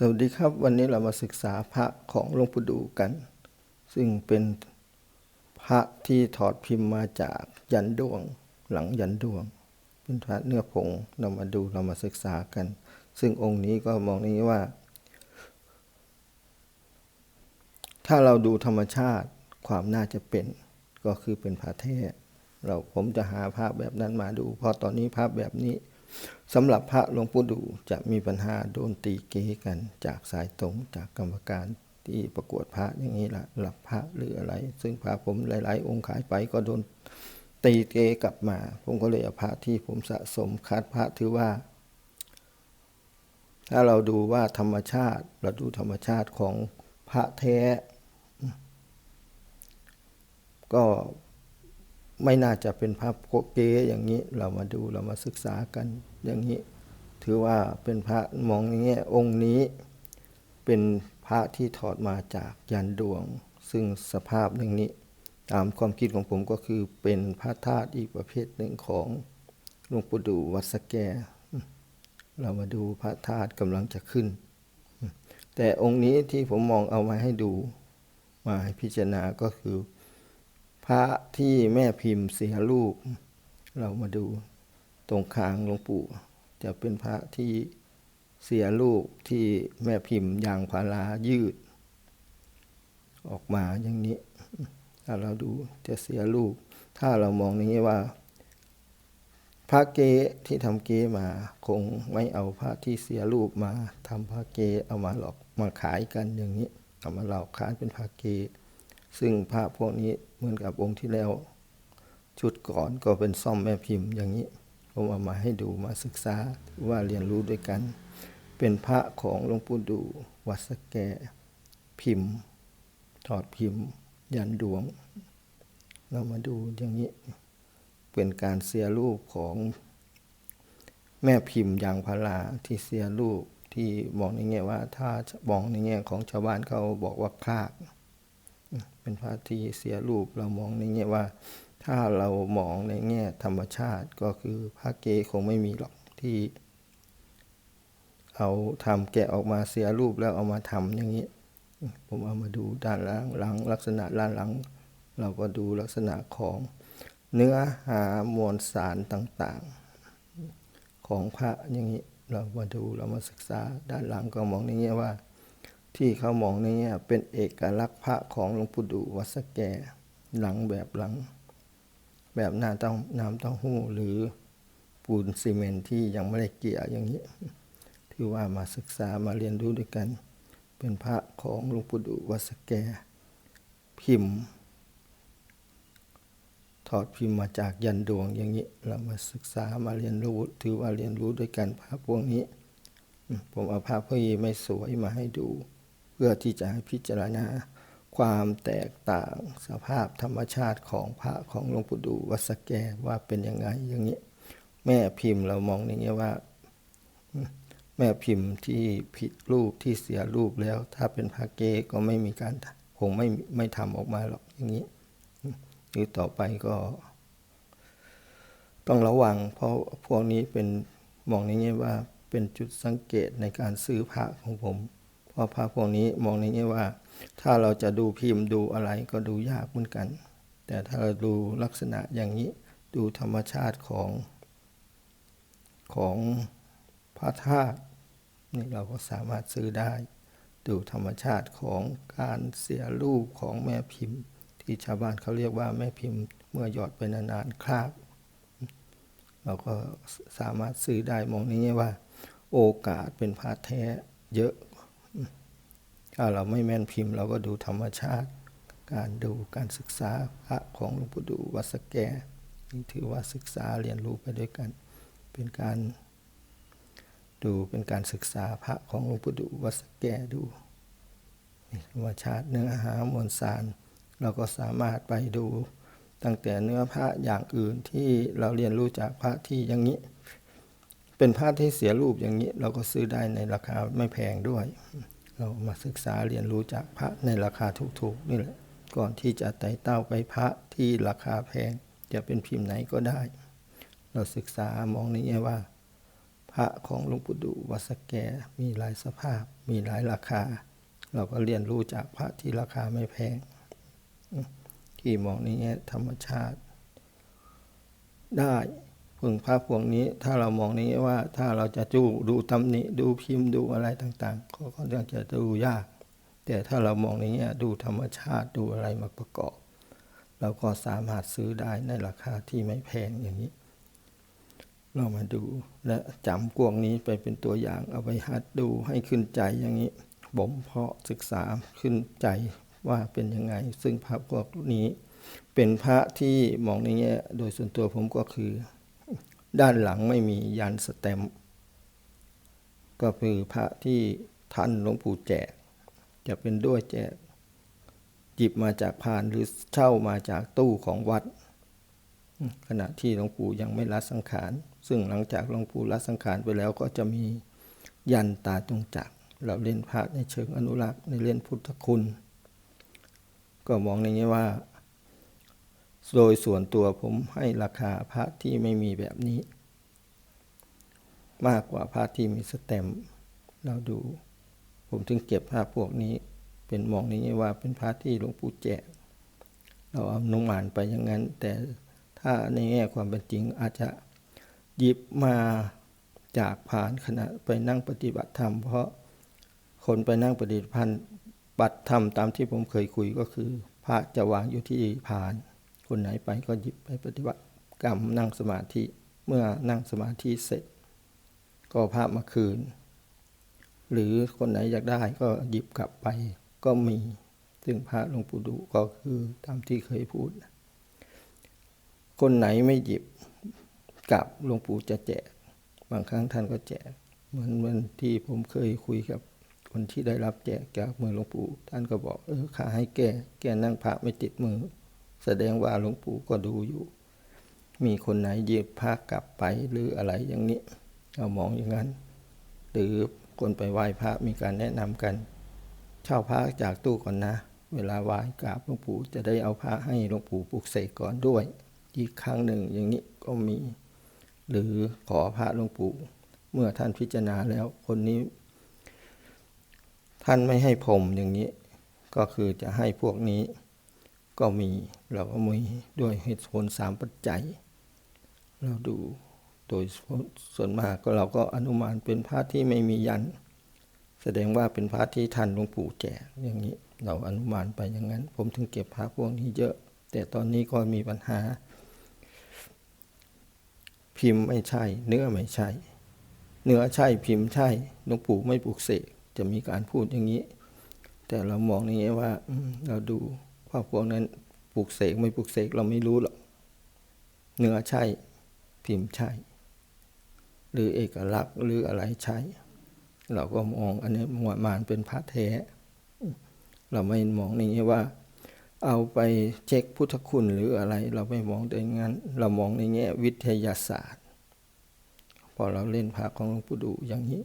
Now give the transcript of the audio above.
สวัสดีครับวันนี้เรามาศึกษาพระของหลวงปู่ดูกัน ซึ่งเป็นพระที่ถอดพิมพ์มาจากยันดวงหลังยันดวง เป็นพระเนื้อผงเรามาดูเรามาศึกษากัน ซึ่งองค์นี้ก็มองนี้ว่า ถ้าเราดูธรรมชาติความน่าจะเป็น ก็คือเป็นพระแท้เราผมจะหาภาพแบบนั้นมาดู เพราะตอนนี้ภาพแบบนี้ สำหรับพระหลวงปู่ดูจะมีปัญหาโดนตีเกกันจากสายตรงจากกรรมการที่ประกวดพระอย่างนี้ละหลับพระหรืออะไร ซึ่งพระผมหลาย ๆ องค์ขายไปก็โดนตีเกกลับมา ผมก็เลยเอาพระที่ผมสะสมคัดพระถือว่า ถ้าเราดูว่าธรรมชาติ เราดูธรรมชาติของพระแท้ ก็ ไม่น่าจะเป็นพระโกเกอย่างนี้เรามาดูเรามาศึกษากันอย่างนี้ ถือว่าเป็นพระมองอย่างเงี้ยองค์นี้เป็นพระที่ถอดมาจากยันดวง ซึ่งสภาพอย่งนี้ ตามความคิดของผมก็คือเป็นพระธาตุอีกประเภทหนึ่งของหลวงปู่ดูวัดสแก เรามาดูพระธาตุกำลังจะขึ้น แต่องค์นี้ที่ผมมองเอามาให้ดูมาให้พิจารณาก็คือ พระที่แม่พิมพ์เสียรูป เรามาดูตรงคางหลวงปู่ จะเป็นพระที่เสียรูปที่แม่พิมพ์ยางพารายืด ออกมาอย่างนี้ ถ้าเราดูจะเสียรูป ถ้าเรามองอย่างนี้ว่า พระเกที่ทำเกมาคงไม่เอาพระที่เสียรูปมาทำพระเกเอามาหลอกมาขายกันอย่างนี้เอามาหลอกขายเป็นพระเก ซึ่งพระพวกนี้เหมือนกับองค์ที่แล้ว ชุดก่อนก็เป็นซ่อมแม่พิมพ์อย่างนี้ผมเอามาให้ดูมาศึกษาว่าเรียนรู้ด้วยกัน เป็นพระของหลวงปู่ดูวัดสแกพิมพ์ ถอดพิมพ์ ยันดวง เรามาดูอย่างนี้ เป็นการเสียรูปของแม่พิมพ์ยางพาราที่เสียรูปที่มองในแง่ว่าถ้ามองในแง่ของชาวบ้านเขาบอกว่าคลาก เป็นพระที่เสียรูปเรามองในแง่ว่า ถ้าเรามองในแง่ธรรมชาติก็คือพระเกคงไม่มีหรอกที่ เอาทำแกะออกมาเสียรูปแล้วเอามาทำอย่างนี้ ผมเอามาดูด้านหลังหลังลักษณะด้านหลัง เราก็ดูลักษณะของเนื้อหามวลสารต่างๆ ของพระอย่างนี้เรามาดูเรามาศึกษาด้านหลังก็มองในแง่ว่า ที่เขามองในแง่เป็นเอกลักษณ์พระของหลวงปู่ดูวัดสแก หลังแบบหลัง แบบหน้าต้องน้ำเต้าหู้หรือปูนซีเมนที่ยังไม่ได้เกี่ยอย่างนี้ถือว่ามาศึกษามาเรียนรู้ด้วยกัน เป็นพระของหลวงปู่ดูวัดสแก พิมพ์ ถอดพิมพ์มาจากยันดวงอย่างนี้ เรามาศึกษามาเรียนรู้ถือว่าเรียนรู้ด้วยกันพระพวกนี้ ผมเอาภาพพวกนี้ไม่สวยมาให้ดู พื่อที่จะให้พิจารณาความแตกต่างสภาพธรรมชาติของพระของหลวงปู่ดูวัดสแกว่าเป็นยังไงอย่างนี้ แม่พิมพ์เรามองอย่างนี้ว่า แม่พิมพ์ที่ผิดรูปที่เสียรูปแล้ว ถ้าเป็นพระเกก็ไม่มีการคงไม่ไม่ทำออกมาหรอกอย่างนี้หรือต่อไปก็ ต้องระวัง เพราะพวกนี้เป็นมองในแง่ว่าเป็นจุดสังเกตในการซื้อพระของผม ราะพระพวกนี้มองในแง่ว่า ถ้าเราจะดูพิมพ์ดูอะไรก็ดูยากเหมือนกัน แต่ถ้าเราดูลักษณะอย่างนี้ดูธรรมชาติของของพระธาตุนี่เราก็สามารถซื้อได้ ดูธรรมชาติของการเสียรูปของแม่พิมพ์ ที่ชาวบ้านเขาเรียกว่าแม่พิมพ์ เมื่อหยอดไปนานๆคราบเราก็สามารถซื้อได้มองนี้ว่า โอกาสเป็นพระแท้เยอะ ถ้าเราไม่แม่นพิมพ์ เราก็ดูธรรมชาติ การดูการศึกษาพระของหลวงปู่ดูวัดสแกนี่ถือว่าศึกษาเรียนรู้ไปด้วยกัน เป็นการ ดูเป็นการศึกษาพระของหลวงปู่ดูวัดสแกดูธรรมชาติเนื้อหามวลสาร เราก็สามารถไปดูตั้งแต่เนื้อพระอย่างอื่นที่เราเรียนรู้จากพระที่อย่างนี้ เป็นพระที่เสียรูปอย่างนี้ เราก็ซื้อได้ในราคาไม่แพงด้วย เรามาศึกษาเรียนรู้จากพระในราคาถูกๆนี่แหละก่อนที่จะไต่เต้าไปพระที่ราคาแพงจะเป็นพิมพ์ไหนก็ได้ เราศึกษามองนี้ว่า พระของหลวงปู่ดูวัสแกมีหลายสภาพ มีหลายราคา เราก็เรียนรู้จากพระที่ราคาไม่แพง ที่มองในแง่ธรรมชาติได้ พึงพระพวกนี้ ถ้าเรามองนแง่ว่าถ้าเราจะจูดูตำหนิดูพิมพ์ดูอะไรต่างๆ ก็ค่อนข้างจะดูยาก แต่ถ้าเรามองในแง่ดูธรรมชาติดูอะไรมาประกอบ เราก็สามารถซื้อได้ในราคาที่ไม่แพงอย่างนี้ เรามาดูและจำกวงนี้ไปเป็นตัวอย่างเอาไปหัดดูให้ขึ้นใจอย่างนี้บ่มเพาะศึกษาขึ้นใจว่าเป็นยังไง ซึ่งพระพวกนี้เป็นพระที่มองในแง่โดยส่วนตัวผมก็คือ ด้านหลังไม่มียันสแตมก็คือพระที่ท่านหลวงปู่แจก จะเป็นด้วยแจกหยิบมาจากพานหรือเช่ามาจากตู้ของวัด ขณะที่หลวงปู่ยังไม่ละสังขาร ซึ่งหลังจากหลวงปู่ละสังขารไปแล้วก็จะมียันตาตรงจักเราเล่นพระในเชิงอนุรักษ์ในเล่นพุทธคุณ ก็มองในนี้ว่า โดยส่วนตัวผมให้ราคาพระที่ไม่มีแบบนี้ มากกว่าพระที่มีสแตมเราดู ผมถึงเก็บพระพวกนี้ เป็นมองนี้ว่าเป็นพระที่หลวงปู่แจก เราเอานุมานไปอย่างนั้น แต่ถ้าในแง่ความเป็นจริงอาจจะหยิบมาจากผ่านขณะไปนั่งปฏิบัติธรรม เพราะคนไปนั่งปฏิบัติบัติธรรมตามที่ผมเคยคุยก็คือ พระจะวางอยู่ที่ผ่าน คนไหนไปก็หยิบไปปฏิบัติกรรมนั่งสมาธิเมื่อนั่งสมาธิเสร็จ ก็พระมาคืน หรือคนไหนอยากได้ก็หยิบกลับไปก็มี ซึ่งพระหลวงปู่ดูก็คือตามที่เคยพูด คนไหนไม่หยิบกลับหลวงปู่จะแจก บางครั้งท่านก็แจก เหมือนเหมือนที่ผมเคยคุยกับคนที่ได้รับแจกจากมือหลวงปู่ท่านก็บอกเออข้าให้แกแกนั่งพระไม่ติดมือ แสดงว่าหลวงปู่ก็ดูอยู่ มีคนไหนหยิบพระกลับไปหรืออะไรอย่างนี้เรามองอย่างนั้น หรือคนไปไหว้พระมีการแนะนำกัน เช่าพระจากตู้ก่อนนะ เวลาไหว้กราบหลวงปู่จะได้เอาพระให้หลวงปู่ปลุกเสกก่อนด้วย อีกครั้งหนึ่งอย่างนี้ก็มี หรือขอพระหลวงปู่เมื่อท่านพิจารณาแล้วคนนี้ ท่านไม่ให้ผมอย่างนี้ ก็คือจะให้พวกนี้ ก็มีเราก็มีด้วยเหตุผลสามปัจจัย เราดูโดยส่วนมากก็เราก็อนุมานเป็นพระที่ไม่มียัน แสดงว่าเป็นพระที่ท่านหลวงปู่แจกอย่างนี้เราอนุมานไปอย่างนั้น ผมถึงเก็บพระพวกนี้เยอะ แต่ตอนนี้ก็มีปัญหา พิมพ์ไม่ใช่ เนื้อไม่ใช่ เนื้อใช่พิมพ์ใช่หลวงปู่ไม่ปลุกเสกจะมีการพูดอย่างนี้ แต่เรามองอย่างนี้ว่าเราดู วกพวกนั้นปลุกเสกไม่ปลุกเสกเราไม่รู้หรอกเนื้อใช่พิมพ์ใช่ หรือเอกลักษณ์หรืออะไรใช้เราก็มองอันนี้มวมานเป็นพระแท้ เราไม่มองอย่างนี้ว่า เอาไปเช็คพุทธคุณหรืออะไร เราไม่มองโดยงั้น เรามองในแง่วิทยาศาสตร์ พอเราเล่นพระของหลวงปู่ดูอย่างนี้